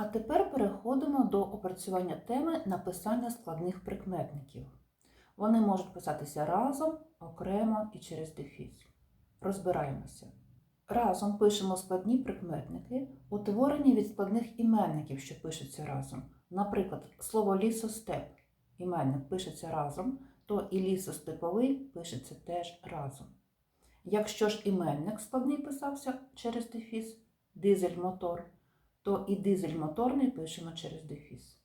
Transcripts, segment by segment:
А тепер переходимо до опрацювання теми написання складних прикметників. Вони можуть писатися разом, окремо і через дефіс. Розбираємося. Разом пишемо складні прикметники, утворені від складних іменників, що пишуться разом. Наприклад, слово лісостеп іменник пишеться разом, то і лісостеповий пишеться теж разом. Якщо ж іменник складний писався через дефіс, дизель-мотор, то і дизель-моторний пишемо через дефіс.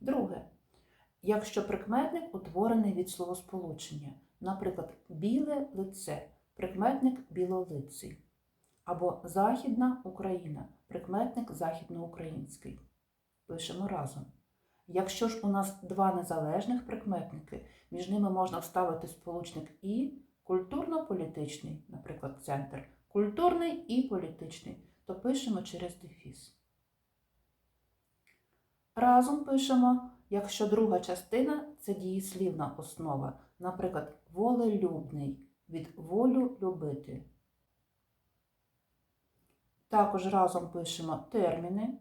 Друге. Якщо прикметник утворений від словосполучення, наприклад, біле лице, прикметник білолиций, або Західна Україна, прикметник західноукраїнський. Пишемо разом. Якщо ж у нас два незалежних прикметники, між ними можна вставити сполучник і культурно-політичний, наприклад, центр, культурний і політичний, то пишемо через дефіс. Разом пишемо, якщо друга частина це дієслівна основа, наприклад, волелюбний від волю любити. Також разом пишемо терміни,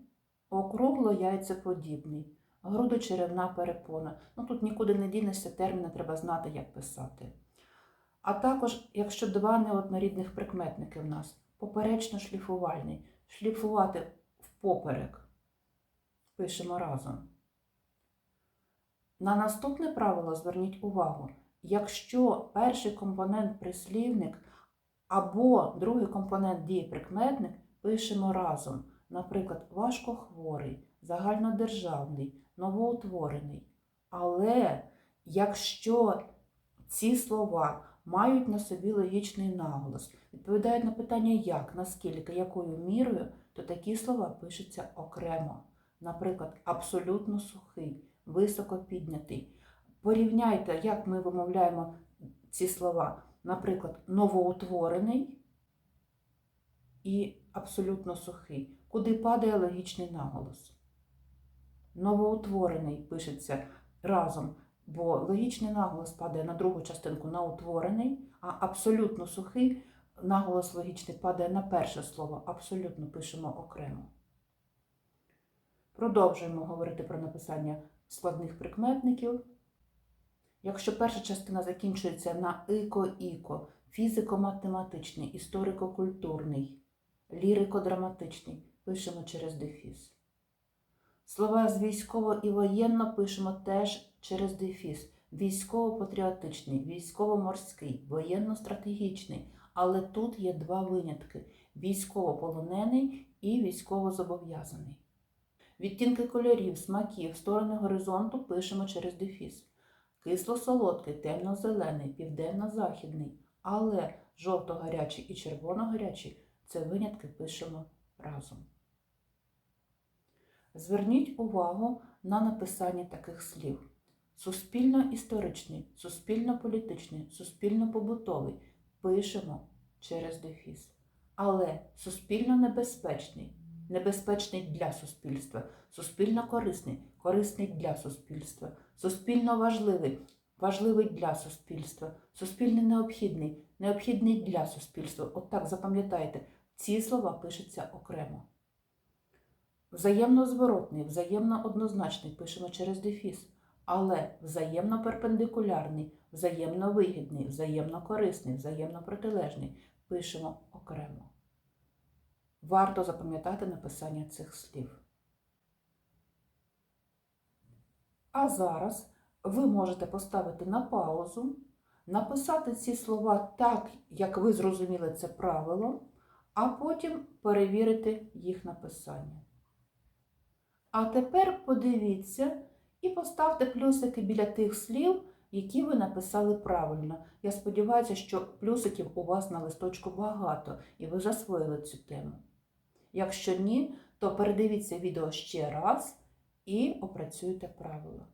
округло яйцеподібний, грудочеревна перепона. Ну тут нікуди не дінешся, терміни треба знати, як писати. А також, якщо два неоднорідних прикметники в нас, поперечно-шліфувальний, шліфувати впоперек, пишемо разом. На наступне правило зверніть увагу, якщо перший компонент прислівник або другий компонент дієприкметник пишемо разом, наприклад, важкохворий, загальнодержавний, новоутворений. Але якщо ці слова мають на собі логічний наголос, відповідають на питання як, наскільки, якою мірою, то такі слова пишуться окремо. Наприклад, абсолютно сухий, високо піднятий. Порівняйте, як ми вимовляємо ці слова. Наприклад, новоутворений і абсолютно сухий, куди падає логічний наголос. Новоутворений пишеться разом, бо логічний наголос падає на другу частинку на утворений, а абсолютно сухий наголос логічний падає на перше слово. Абсолютно пишемо окремо. Продовжуємо говорити про написання складних прикметників. Якщо перша частина закінчується на ико-іко, фізико-математичний, історико-культурний, лірико-драматичний, пишемо через дефіс. Слова з військово і воєнно пишемо теж через дефіс. Військово-патріотичний, військово-морський, воєнно-стратегічний. Але тут є два винятки: військово-полонений і військово-зобов'язаний. Відтінки кольорів, смаків, сторони горизонту пишемо через дефіс. Кисло-солодкий, темно-зелений, південно-західний, але жовто-гарячий і червоно-гарячий це винятки пишемо разом. Зверніть увагу на написання таких слів: суспільно-історичний, суспільно-політичний, суспільно-побутовий пишемо через дефіс. Але суспільно-небезпечний, небезпечний для суспільства, суспільно корисний, корисний для суспільства, суспільно важливий, важливий для суспільства, суспільно необхідний, необхідний для суспільства. От так запам'ятайте, ці слова пишуться окремо. Взаємно зворотний, взаємно однозначний пишемо через дефіс, але взаємно перпендикулярний, взаємно вигідний, взаємно корисний, взаємно протилежний пишемо окремо. Варто запам'ятати написання цих слів. А зараз ви можете поставити на паузу, написати ці слова так, як ви зрозуміли це правило, а потім перевірити їх написання. А тепер подивіться і поставте плюсики біля тих слів, які ви написали правильно. Я сподіваюся, що плюсиків у вас на листочку багато і ви засвоїли цю тему. Якщо ні, то передивіться відео ще раз і опрацюйте правила.